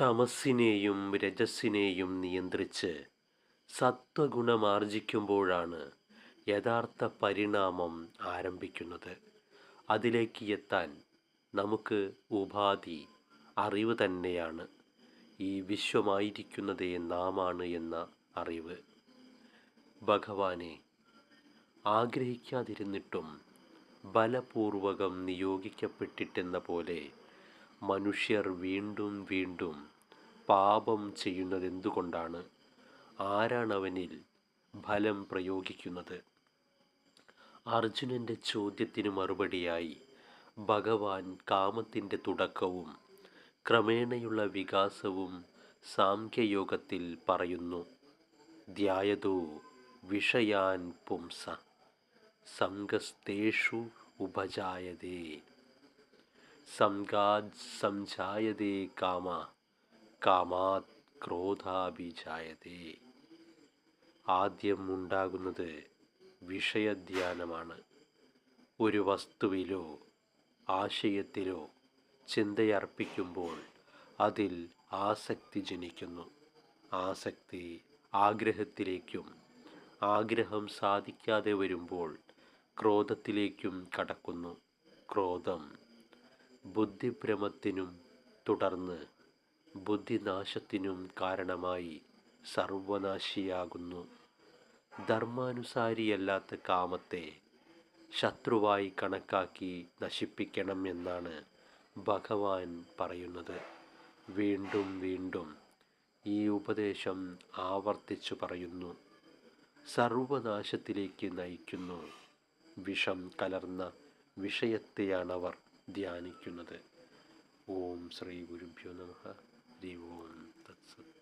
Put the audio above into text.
തമസ്സിനെയും രജസ്സിനെയും നിയന്ത്രിച്ച് സത്വഗുണമാർജിക്കുമ്പോഴാണ് യഥാർത്ഥ പരിണാമം ആരംഭിക്കുന്നത്. അതിലേക്ക് എത്താൻ നമുക്ക് ഉപാധി അറിവ് തന്നെയാണ്. ഈ വിശ്വമായിരിക്കുന്നതേ നാമാണ് എന്ന അറിവ്. ഭഗവാനെ ആഗ്രഹിക്കാതിരുന്നിട്ടും ബലപൂർവകം നിയോഗിക്കപ്പെട്ടിട്ടെന്ന പോലെ മനുഷ്യർ വീണ്ടും വീണ്ടും പാപം ചെയ്യുന്നത് ചെയ്യുന്നതെന്തുകൊണ്ടാണ്? ആരാണവനിൽ ഫലം പ്രയോഗിക്കുന്നത്? അർജുനന്റെ ചോദ്യത്തിന് മറുപടിയായി ഭഗവാൻ കാമത്തിന്റെ തുടക്കവും ക്രമേണയുള്ള വികാസവും സാംഖ്യയോഗത്തിൽ പറയുന്നു. ധ്യായതോ വിഷയാൻ പുംസ സംഗസ്തേഷു ഉപജായതേ. സംഗാത് സംജായതേ കാമ കാമാത് ക്രോധാഭിജായതേ. ആദ്യം ഉണ്ടാകുന്നത് വിഷയധ്യാനമാണ്. ഒരു വസ്തുവിലോ ആശയത്തിലോ ചിന്തയർപ്പിക്കുമ്പോൾ അതിൽ ആസക്തി ജനിക്കുന്നു. ആസക്തി ആഗ്രഹത്തിലേക്കും ആഗ്രഹം സാധിക്കാതെ വരുമ്പോൾ ക്രോധത്തിലേക്കും കടക്കുന്നു. ക്രോധം ബുദ്ധിഭ്രമത്തിനും തുടർന്ന് ബുദ്ധിനാശത്തിനും കാരണമായി സർവനാശിയാകുന്നു. ധർമാനുസാരിയല്ലാത്ത കാമത്തെ ശത്രുവായി കണക്കാക്കി നശിപ്പിക്കണം എന്നാണ് ഭഗവാൻ പറയുന്നത്. വീണ്ടും വീണ്ടും ഈ ഉപദേശം ആവർത്തിച്ചു പറയുന്നു. സർവനാശത്തിലേക്ക് നയിക്കുന്നു. വിഷം കലർന്ന വിഷയത്തെയാണവർ ധ്യാനിക്കുന്നത്. ഓം ശ്രീ ഗുരുഭ്യോ നമ. ഹരി ഓം